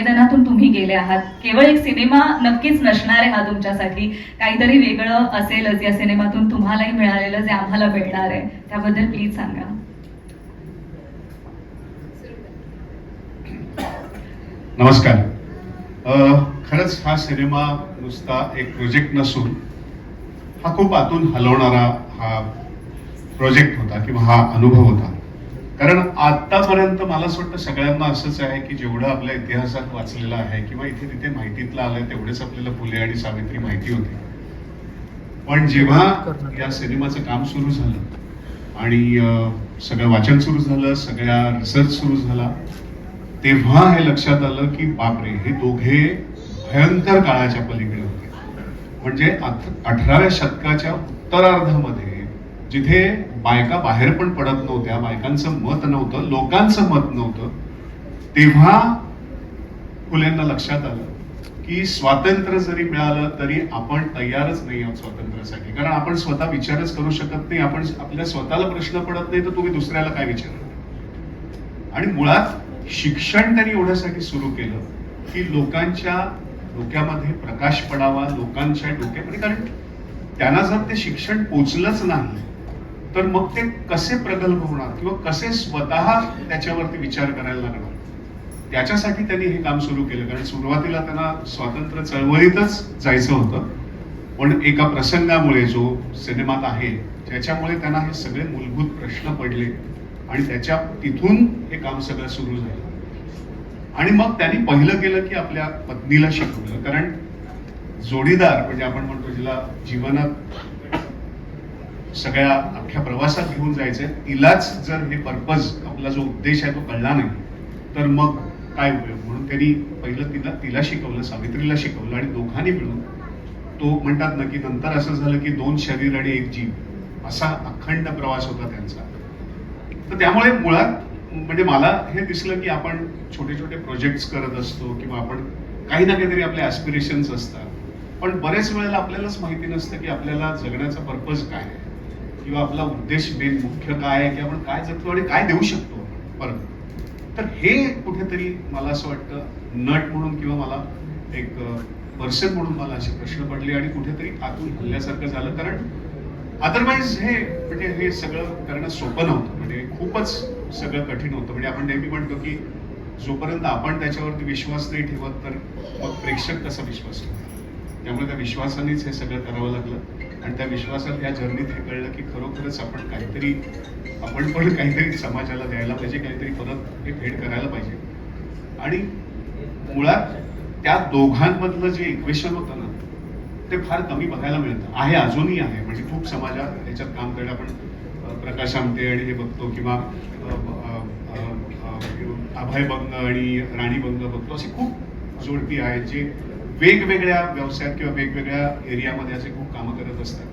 संवेदनातून तुम्ही गेले आहात. केवळ एक सिनेमा नक्कीच नसणार आहे हा तुमच्यासाठी. काहीतरी वेगळं असेलच या सिनेमातून तुम्हालाही मिळालेलं जे आम्हाला मिळणार आहे. त्याबद्दल प्लीज सांगा. नमस्कार. खरंच हा सिनेमा नुसता एक प्रोजेक्ट नसून हा खूप आतून हलवणारा हा प्रोजेक्ट होता किंवा हा अनुभव होता. कारण आतापर्यंत मला असं वाटतं सगळ्यांना असंच आहे की जेवढं आपल्या इतिहासात वाचलेलं आहे किंवा इथे तिथे माहितीतलं आलंय तेवढेच आपल्याला फुले आणि सावित्री माहिती होती. पण जेव्हा या सिनेमाचं काम सुरू झालं आणि सगळं वाचन सुरू झालं सगळ्या रिसर्च सुरू झाला तेव्हा हे लक्षात आलं की बापरे हे दोघे भयंकर काळाच्या पलीकडे होते. म्हणजे अठराव्या शतकाच्या उत्तरार्धामध्ये जिथे बायका बाहेर पण पडत नव्हत्या बायकांचं मत नव्हतं लोकांचं मत नव्हतं. तेव्हा फुलेंना लक्षात आलं की स्वातंत्र्य जरी मिळालं तरी आपण तयारच नाही आहोत स्वातंत्र्यासाठी. कारण आपण स्वतः विचारच करू शकत नाही. आपण आपल्या स्वतःला प्रश्न पडत नाही तर तुम्ही दुसऱ्याला काय विचारणार? आणि मुळात शिक्षण त्यांनी एवढ्यासाठी सुरू केलं की लोकांच्या डोक्यामध्ये प्रकाश पडावा लोकांच्या डोक्यामध्ये कारण त्यांना जर ते शिक्षण पोचलंच नाही तर मग ते कसे प्रगल्भ होणार किंवा कसे स्वतः त्याच्यावरती विचार करायला लागणार? त्याच्यासाठी त्यांनी हे काम सुरू केलं कारण सुरुवातीला त्यांना स्वातंत्र्य चळवळीतच जायचं होतं. पण एका प्रसंगामुळे जो सिनेमात आहे त्याच्यामुळे त्यांना हे सगळे मूलभूत प्रश्न पडले आणि त्याच्या तिथून हे काम सगळं सुरू झालं. आणि मग त्यांनी पहिलं केलं की आपल्या पत्नीला शिकवलं कारण जोडीदार म्हणजे आपण म्हणतो जिला जीवनात सगळ्या अख्ख्या प्रवासात घेऊन जायचंय. तिलाच जर हे पर्पज आपला जो उद्देश आहे तो कळला नाही तर मग काय उपयोग म्हणून त्यांनी पहिलं तिला तिला शिकवलं सावित्रीला शिकवलं आणि दोघांनी मिळून तो म्हणतात ना की नंतर असं झालं की दोन शरीर आणि एक जीव. असा अखंड प्रवास होता त्यांचा. तर त्यामुळे मुळात म्हणजे मला हे दिसलं की आपण छोटे छोटे प्रोजेक्ट्स करत असतो किंवा आपण काही ना काहीतरी आपले ॲस्पिरेशन्स असतात. पण बरेच वेळेला आपल्यालाच माहिती नसतं की आपल्याला जगण्याचा पर्पज काय आहे. किंवा आपला उद्देश मेन मुख्य काय आहे की आपण काय जगतो आणि काय देऊ शकतो आपण परत. तर हे कुठेतरी मला असं वाटतं नट म्हणून किंवा मला एक पर्सन म्हणून मला असे प्रश्न पडले आणि कुठेतरी आतून हल्ल्यासारखं झालं. कारण अदरवाईज हे म्हणजे हे सगळं करणं सोपं नव्हतं. म्हणजे खूपच सगळं कठीण होतं. म्हणजे आपण नेहमी म्हणतो की जोपर्यंत आपण त्याच्यावरती विश्वास नाही ठेवत तर मग प्रेक्षक कसा विश्वास ठेवतो त्यामुळे त्या विश्वासानेच हे सगळं करावं लागलं. आणि त्या विश्वासात या जर्नीत हे कळलं की खरोखरच आपण काहीतरी आपण पण काहीतरी समाजाला द्यायला पाहिजे काहीतरी परत हे भेट करायला पाहिजे. आणि मुळात त्या दोघांमधलं जे इक्वेशन होतं ना ते फार कमी बघायला मिळतं. आहे अजूनही आहे. म्हणजे खूप समाजात याच्यात काम करणं आपण प्रकाश आमटे आणि हे बघतो किंवा अभय बंग आणि राणी बंग बघतो. अशी खूप जोडपी आहेत जे वेगवेगळ्या व्यवसायात किंवा वेगवेगळ्या एरियामध्ये असे खूप कामं करत असतात.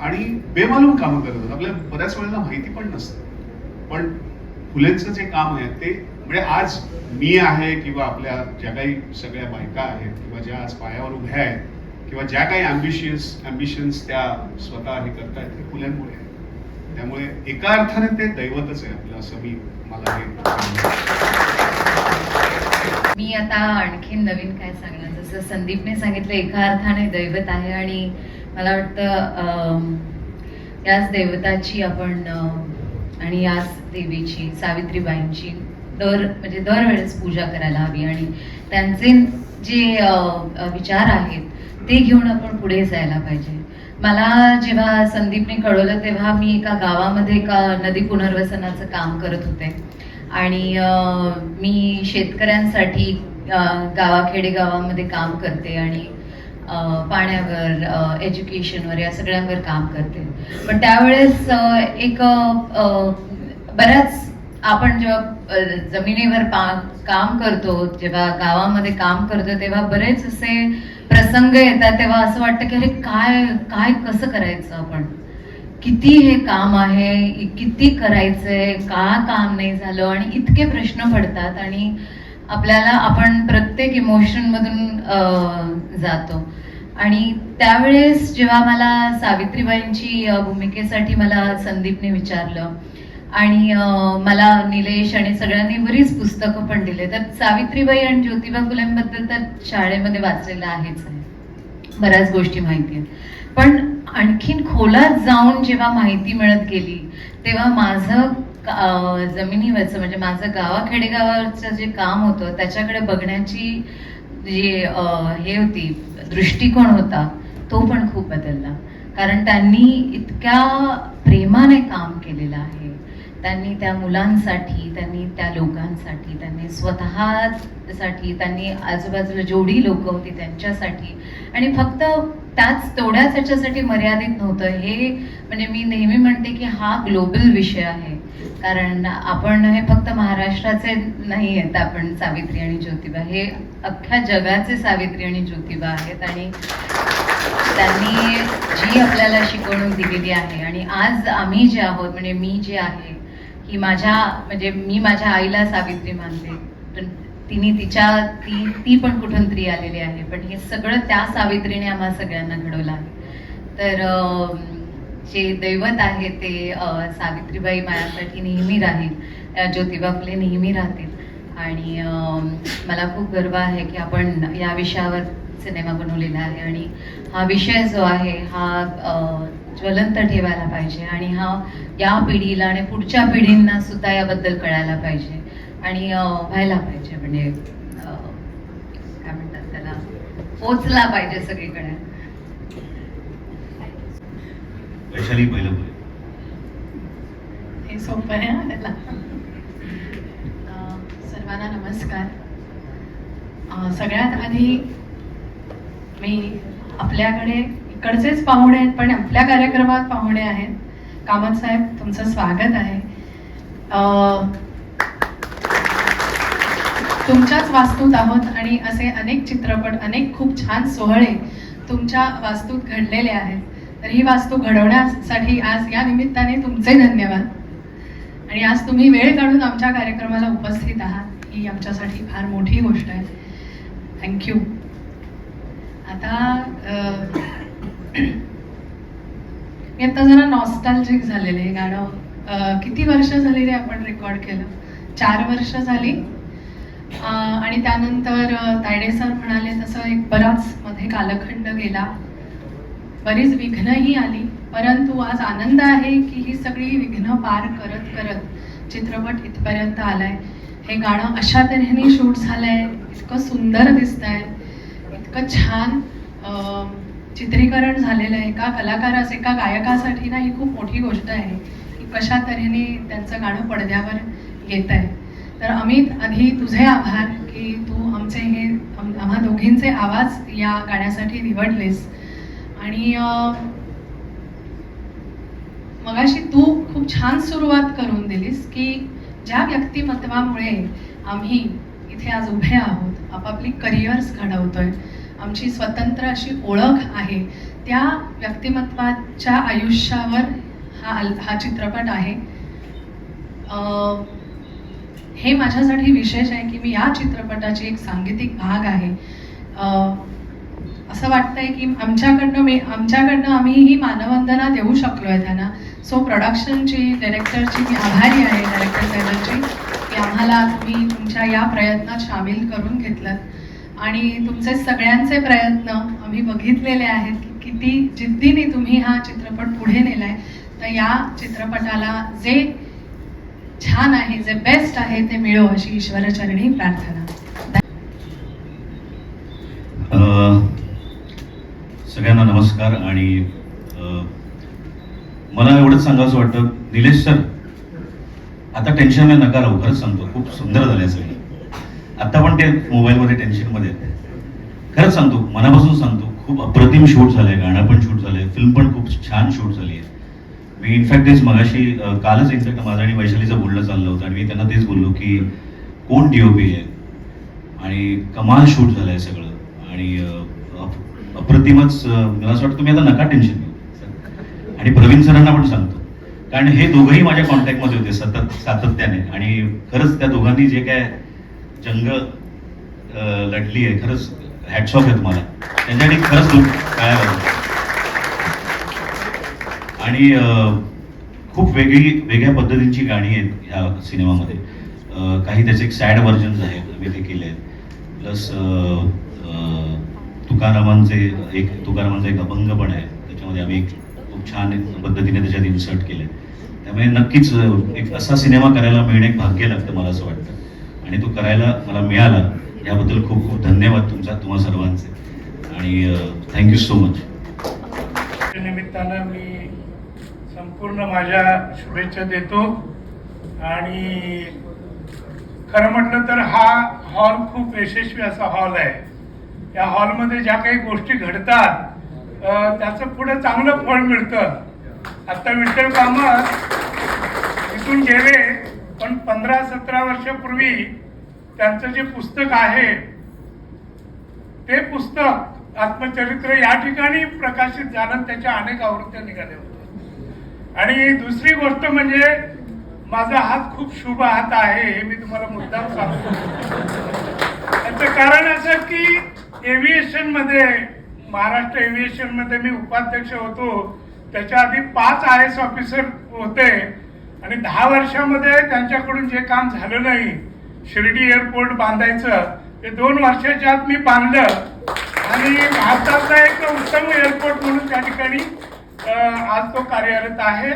आणि बेमालूम कामं करत असतात. आपल्याला बऱ्याच वेळेला माहिती पण नसतं. पण फुलेंचं जे काम आहे ते म्हणजे आज मी आहे किंवा आपल्या ज्या काही सगळ्या बायका आहेत किंवा ज्या आज पायावर उभ्या आहेत किंवा ज्या काही अम्बिशियस ॲम्बिशन्स त्या स्वतः हे करतायत ते फुल्यांमुळे आहे त्यामुळे एका अर्थाने ते दैवतच आहे आपलं असं मी मला हे मी आता आणखीन नवीन काय सांगणार? जसं संदीपने सांगितलं एका अर्थाने दैवत आहे आणि मला वाटतं अं, याच दैवताची आपण आणि याच देवीची सावित्रीबाईंची दर म्हणजे दरवेळेस पूजा करायला हवी. आणि त्यांचे जे विचार आहेत ते घेऊन आपण पुढे जायला पाहिजे. मला जेव्हा संदीपने कळवलं तेव्हा मी एका गावामध्ये एका नदी पुनर्वसनाचं काम करत होते. आणि मी शेतकऱ्यांसाठी गावाखेडे गावामध्ये काम करते आणि पाण्यावर एज्युकेशनवर या सगळ्यांवर काम करते. पण त्यावेळेस एक बऱ्याच आपण जेव्हा जमिनीवर पा- काम करतो जेव्हा गावामध्ये काम करतो तेव्हा बरेच असे प्रसंग येतात तेव्हा असं वाटतं की अरे काय काय कसं करायचं आपण? किती हे काम आहे किती करायचंय का काम नाही झालं आणि इतके प्रश्न पडतात आणि आपल्याला आपण प्रत्येक इमोशन मधून जातो. आणि त्यावेळेस जेव्हा मला सावित्रीबाईंची भूमिकेसाठी मला संदीपने विचारलं आणि मला निलेश आणि सगळ्यांनी बरीच पुस्तकं पण दिले तर सावित्रीबाई आणि ज्योतिबा फुलेंबद्दल तर शाळेमध्ये वाचलेलं आहेच. आहे बऱ्याच गोष्टी माहिती आहेत. पण आणखीन खोलात जाऊन जेव्हा माहिती मिळत गेली तेव्हा माझं जमिनीवरचं म्हणजे माझं गावा खेडेगावाचं जे काम होतं त्याच्याकडे बघण्याची जी हे होती दृष्टिकोन होता तो पण खूप बदलला. कारण त्यांनी इतक्या प्रेमाने काम केलेलं आहे. त्यांनी त्या मुलांसाठी त्यांनी त्या लोकांसाठी त्यांनी स्वतःसाठी त्यांनी आजूबाजूला जेवढी लोक होती त्यांच्यासाठी आणि फक्त त्याच तेवढ्याच ह्याच्यासाठी मर्यादित नव्हतं. हे म्हणजे मी नेहमी म्हणते की हा ग्लोबल विषय आहे. कारण आपण हे फक्त महाराष्ट्राचे नाही आहेत आपण सावित्री आणि ज्योतिबा. हे अख्ख्या जगाचे सावित्री आणि ज्योतिबा आहेत आणि त्यांनी जी आपल्याला शिकवणूक दिलेली आहे. आणि आज आम्ही जे आहोत म्हणजे मी जे आहे ही माझ्या म्हणजे मी माझ्या आईला सावित्री मानते. पण तिने तिच्या ती ती पण कुठून तरी आलेली आहे. पण हे सगळं त्या सावित्रीने आम्हा सगळ्यांना घडवलं आहे. तर जे दैवत आहे ते सावित्रीबाई माझ्यासाठी नेहमी राहील. ज्योतिबा फुले नेहमी राहतील. आणि मला खूप गर्व आहे की आपण या विषयावर सिनेमा बनवलेला आहे. आणि हा विषय जो आहे हा ज्वलंत ठेवायला पाहिजे. आणि हा या पिढीला आणि पुढच्या पिढींना सुद्धा याबद्दल कळायला पाहिजे. आणि व्हायला पाहिजे म्हणजे काय म्हणतात त्याला पोचला पाहिजे सगळीकडे. वैशाली पहिलं बोल. हे सोपं आहे हा त्याला अं, सर्वांना नमस्कार. अं, सगळ्यात आधी मी आपल्याकडे इकडचेच पाहुणे आहेत पण आपल्या कार्यक्रमात पाहुणे आहेत. कामत साहेब तुमचं स्वागत आहे. अं, तुमच्याच वास्तूत आहोत आणि असे अनेक चित्रपट अनेक खूप छान सोहळे तुमच्या वास्तूत घडलेले आहेत. तर ही वास्तू घडवण्यासाठी आज या निमित्ताने तुमचे धन्यवाद. आणि आज तुम्ही वेळ काढून आमच्या कार्यक्रमाला उपस्थित आहात. ही आमच्यासाठी फार मोठी गोष्ट आहे. थँक्यू आता मी आता जरा नॉस्टॅल्जिक झालेले. गाणं किती वर्ष झाली रे आपण रेकॉर्ड केलं? चार वर्ष झाली? आणि त्यानंतर तायडे सर म्हणाले तसं एक बराच मध्ये कालखंड गेला. बरीच विघ्नही आली परंतु आज आनंद आहे की ही सगळी विघ्न पार करत करत चित्रपट इथपर्यंत आलाय. हे गाणं अशा तऱ्हेने शूट झालंय इतकं सुंदर दिसतंय इतकं छान चित्रीकरण झालेलं आहे. एका कलाकारास एका गायकासाठी ना ही खूप मोठी गोष्ट आहे की कशा तऱ्हेने त्यांचं गाणं पडद्यावर येत आहे तर अमित आधी तुझे आभार की तू आमचे हे आम्हा दोघींचे आवाज या गाण्यासाठी निवडलेस. आणि मगाशी तू खूप छान सुरुवात करून दिलीस की ज्या व्यक्तिमत्वामुळे आम्ही इथे आज उभे आहोत आपापली करिअर्स घडवतोय आमची स्वतंत्र अशी ओळख आहे त्या व्यक्तिमत्वाच्या आयुष्यावर हा अल- हा चित्रपट आहे. हे माझ्यासाठी विशेष आहे की मी या चित्रपटाची एक सांगीतिक भाग आहे. असं वाटतंय की आमच्याकडनं मी आमच्याकडनं आम्ही ही मानवंदना देऊ शकलो आहे त्यांना सो प्रोडक्शनची डायरेक्टरची मी आभारी आहे डायरेक्टर साहेबांची की आम्हाला तुम्ही तुमच्या या प्रयत्नात सामील करून घेतलं आणि तुमचे सगळ्यांचे प्रयत्न आम्ही बघितलेले आहेत की किती जिद्दीने तुम्ही हा चित्रपट पुढे नेलाय. तर या चित्रपटाला जे छान आहे जे बेस्ट आहे ते मिळो अशी ईश्वरचरणी प्रार्थना. अं, सगळ्यांना नमस्कार आणि मला एवढंच सांगायचं वाटतं निलेश सर आता टेन्शन नका राहू खरंच सांगतो खूप सुंदर झाले सगळे. आता पण ते मोबाईलमध्ये टेन्शनमध्ये खरंच सांगतो मनापासून सांगतो खूप अप्रतिम शूट झालंय गाणं पण शूट झालंय फिल्म पण खूप छान शूट झाली आहे मी इनफॅक्ट तेच मगाशी कालच इनफॅक्ट माझं आणि वैशालीचं बोलणं चाललं होतं आणि मी त्यांना तेच बोललो की कोण डीओपी आहे? आणि कमाल शूट झालंय सगळं. आणि अप्रतिमच मला असं वाटतं तुम्ही आता नका टेन्शन घेऊ. आणि प्रवीण सरांना पण सांगतो. कारण हे दोघंही माझ्या कॉन्टॅक्टमध्ये होते सतत सातत्याने. आणि खरंच त्या दोघांनी जे काय जंग लढली आहे खरंच हॅट्स आहे तुम्हाला त्यांच्यासाठी खरंच दुःख काय आणि खूप वेगळी वेगळ्या पद्धतींची गाणी आहेत ह्या सिनेमामध्ये. काही त्याचे एक सॅड व्हर्जन्स आहेत मी ते केले आहेत. प्लस तुकारामांचे एक तुकारामांचा एक अभंग पण आहे. त्याच्यामध्ये आम्ही एक खूप छान पद्धतीने त्याच्यात इन्सर्ट केले. त्यामुळे नक्कीच एक असा सिनेमा करायला मिळणे एक भाग्य लागतं मला असं वाटतं. आणि तो करायला मला मिळाला याबद्दल खूप खूप धन्यवाद तुमचा तुम्हा सर्वांचे. आणि थँक्यू सो मच. निमित्तानं मी संपूर्ण माझ्या शुभेच्छा देतो. आणि खरं म्हटलं तर हा हॉल खूप यशस्वी असा हॉल आहे. या हॉलमध्ये ज्या काही गोष्टी घडतात त्याचं पुढे चांगलं फळ मिळतं. आता विठ्ठल कामत इथून गेले पण पंधरा सतरा वर्षापूर्वी त्यांचं जे पुस्तक आहे ते पुस्तक आत्मचरित्र या ठिकाणी प्रकाशित झालं त्याच्या अनेक आवृत्त्या निघाल्या होत्या. आणि दुसरी गोष्ट म्हणजे माझा हात खूप शुभ हात आहे हे मी तुम्हाला मुद्दाम सांगतो. त्याचं कारण असं की एव्हिएशनमध्ये महाराष्ट्र एव्हिएशनमध्ये मी उपाध्यक्ष होतो. त्याच्या आधी पाच आय एस ऑफिसर होते. आणि दहा वर्षामध्ये त्यांच्याकडून जे काम झालं नाही शिर्डी एअरपोर्ट बांधायचं ते दोन वर्षाच्या आत मी बांधलं. आणि भारताचा एक उत्तम एअरपोर्ट म्हणून त्या ठिकाणी आज तो कार्यरत आहे.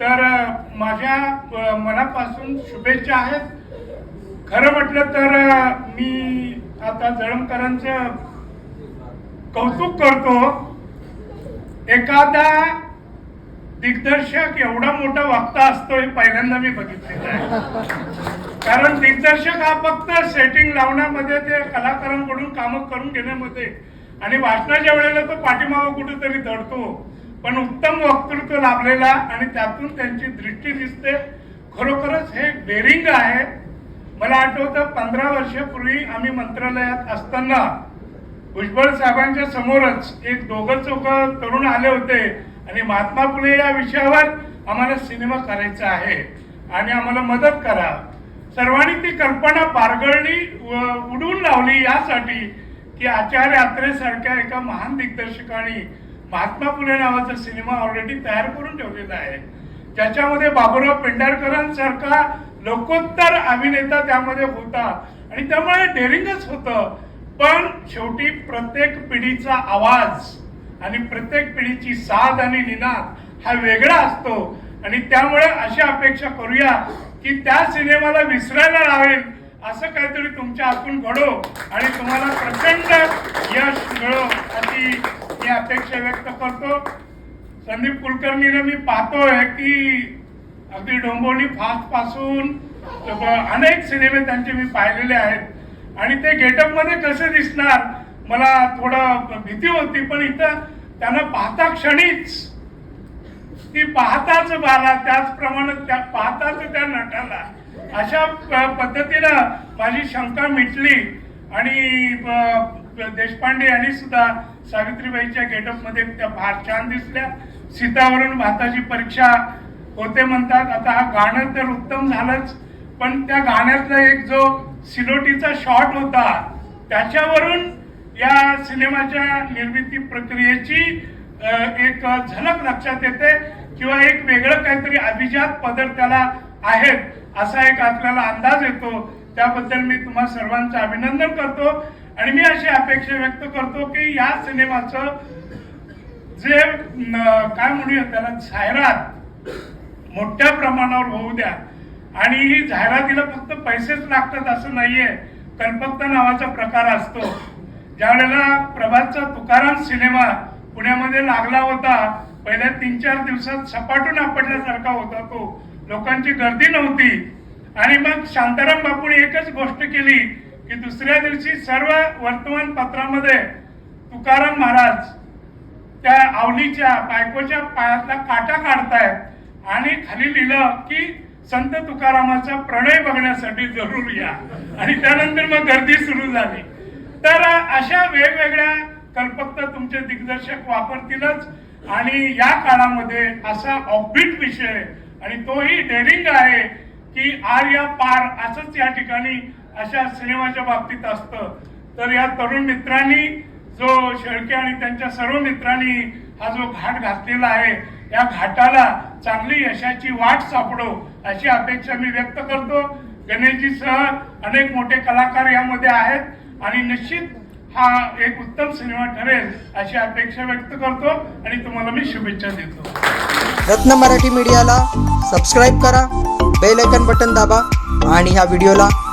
तर माझ्या मनापासून शुभेच्छा आहेत. खरं म्हटलं तर मी आता जळमकरांचं कौतुक करतो. एखादा दिग्दर्शक एवढा मोठा वक्ता असतो हे पहिल्यांदा मी बघितलेलं आहे. कारण दिग्दर्शक हा फक्त सेटिंग लावण्यामध्ये ते कलाकारांकडून कामं करून घेण्यामध्ये आणि वाचनाच्या वेळेला तो पाठीमागं कुठेतरी दडतो. पण उत्तम वक्तृत्व लाभलेला आणि त्यातून त्यांची दृष्टी दिसते. खरोखरच हे डेअरिंग आहे. मला आठवतं पंधरा वर्षापूर्वी आम्ही मंत्रालयात असताना भुजबळ साहेबांच्या समोरच एक दोघं चौक तरुण आले होते. आणि महात्मा फुले या विषयावर आम्हाला सिनेमा करायचा आहे. आणि आम्हाला मदत करा. सर्वांनी ती कल्पना पारगळणी उडवून लावली यासाठी की आचार्य आत्रे सारख्या एका महान दिग्दर्शकाने महात्मा फुले नावाचा सिनेमा ऑलरेडी तयार करून ठेवलेला आहे. ज्याच्यामध्ये बाबूराव पेंढारकरांसारखा लोकोत्तर अभिनेता त्यामध्ये होता. आणि त्यामुळे डेअरिंगच होतं. पण शेवटी प्रत्येक पिढीचा आवाज आणि प्रत्येक पिढीची साध आणि निनाद हा वेगळा असतो. आणि त्यामुळे अशी अपेक्षा करूया की त्या सिनेमाला विसरायला लावेल असं काहीतरी तुमच्या हातून घडो आणि तुम्हाला प्रचंड यश मिळो अशी मी अपेक्षा व्यक्त करतो. संदीप कुलकर्णीला मी पाहतोय की अगदी डोंबोली फास्टपासून अनेक सिनेमे त्यांचे मी पाहिलेले आहेत. आणि ते गेटअपमध्ये कसे दिसणार मला थोडं भीती होती पण इथं त्यांना पाहता क्षणीच ती पाहताच बाला त्याचप्रमाणे त्या पाहताच त्या नटाला. अशा पद्धतीनं माझी शंका मिटली. आणि देशपांडे यांनी सुद्धा सावित्रीबाईच्या गेटअपमध्ये त्या फार छान दिसल्या. सीतावरून भाताची परीक्षा होते म्हणतात. आता हा गाणं तर उत्तम झालंच पण त्या गाण्यातला एक जो सिलोटीचा शॉट होता त्याच्यावरून या सिनेमाच्या निर्मिती प्रक्रियेची एक झलक लक्षात येते किंवा एक वेगळं काहीतरी अभिजात पदर त्याला आहेत असा एक आपल्याला अंदाज येतो. त्याबद्दल मी तुम्हा सर्वांचं अभिनंदन करतो. आणि मी अशी अपेक्षा व्यक्त करतो की या सिनेमाचं जे काय म्हणूया त्याला जाहिरात मोठ्या प्रमाणावर होऊ द्या. आणि ही जाहिरातीला फक्त पैसेच लागतात असं नाहीये. कल्पकता नावाचा प्रकार असतो. ज्या वेळेला प्रभातचा तुकाराम सिनेमा पुण्यामध्ये लागला होता पहिल्या तीन चार दिवसात सपाटून आपटल्यासारखा होता तो. लोकांची गर्दी नव्हती. आणि मग शांताराम बापूने एकच गोष्ट केली की दुसऱ्या दिवशी सर्व वर्तमानपत्रामध्ये तुकाराम महाराज त्या आवलीच्या बायकोच्या पायातला काटा काढतायत आणि खाली लिहिलं की संत तुकारामाचा प्रणय बघण्यासाठी जरूर या. आणि त्यानंतर मग गर्दी सुरू झाली. तर अशा वेगवेगळ्या कल्पकता तुमचे दिग्दर्शक वापरतीलच. आणि या काळामध्ये असा ऑफबीट विषय आणि तोही डेरिंग आहे की आर या पार असंच या ठिकाणी अशा सिनेमाच्या बाबतीत असतं. तर या तरुण मित्रांनी जो शेळके आणि त्यांच्या सर्व मित्रांनी हा जो घाट घातलेला आहे या घाटाला चांगली यशाची वाट सापडो अशी अपेक्षा मी व्यक्त करतो. गणेशजीसह अनेक मोठे कलाकार यामध्ये आहेत आणि निश्चित हा एक उत्तम सिनेमा ठरेल अशी अपेक्षा व्यक्त करतो आणि तुम्हाला मी शुभेच्छा देतो. रत्न मराठी मीडियाला सबस्क्राईब करा बेल आयकन बटन दाबा आणि ह्या व्हिडिओला